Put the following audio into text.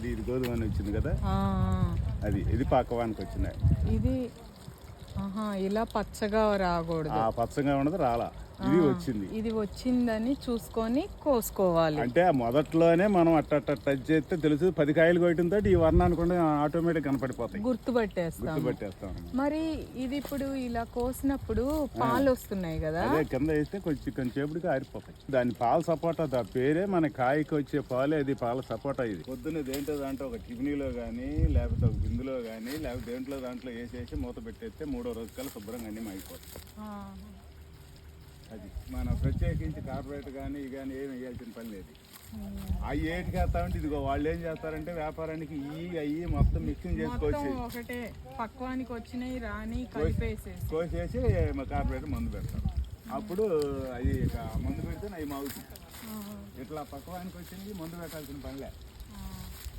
అది ఇది గోధుమ అని వచ్చింది కదా? అది ఇది పక్కవానికి వచ్చినాయి. ఇది ఆహా ఇలా పచ్చగా రాకూడదు. పచ్చగా ఉన్నది రాలా. ఇది వచ్చింది. ఇది వచ్చిందని చూసుకొని కోసుకోవాలి. అంటే మొదట్లోనే మనం అట్ట అట్ట టచ్ చేస్తే తెలుసు పది కాయలు కొట్టడంతో ఈ వర్ణాన్ని కూడా ఆటోమేటిక్ కనపడిపోతాయి. గుర్తుపట్టేస్తాం గుర్తుపెట్టేస్తాం. మరి ఇది ఇప్పుడు ఇలా కోసినప్పుడు పాలు వస్తున్నాయి కదా? అదే కింద వేస్తే కొంచెం కొంచెంసేపటికి ఆరిపోతాయి. దాని పాల సపోటా దా పేరే మన కాయకి వచ్చే పాలే అది పాల సపోటా ఇది. పొద్దున్న దేంట్లో దాంట్లో ఒక టిఫినీలో కానీ లేకపోతే ఒక బిందులో కానీ లేకపోతే దేంట్లో దాంట్లో వేసేసి మూత పెట్టేస్తే మూడో రోజు కల్లా శుభ్రంగా అన్ని అయిపోతాయి ఆ, అది. మన ప్రత్యేకించి కార్పొరేట్ కానీ ఇవి కానీ ఏమి వేయాల్సిన పని లేదు. అవి ఏటికి వేస్తామంటే ఇదిగో వాళ్ళు ఏం చేస్తారంటే వ్యాపారానికి ఈ అయ్యి మొత్తం మిక్సింగ్ చేసుకొచ్చి మొత్తం ఒకటే. పక్వానికి వచ్చినాయి రాని కోసేసి మా కార్పొరేట్ మందు పెడతారు అప్పుడు అది ఇక మందు పెడితే అవి మాగుతుంది. ఇట్లా పక్వానికి వచ్చింది మందు పెట్టాల్సిన పనిలే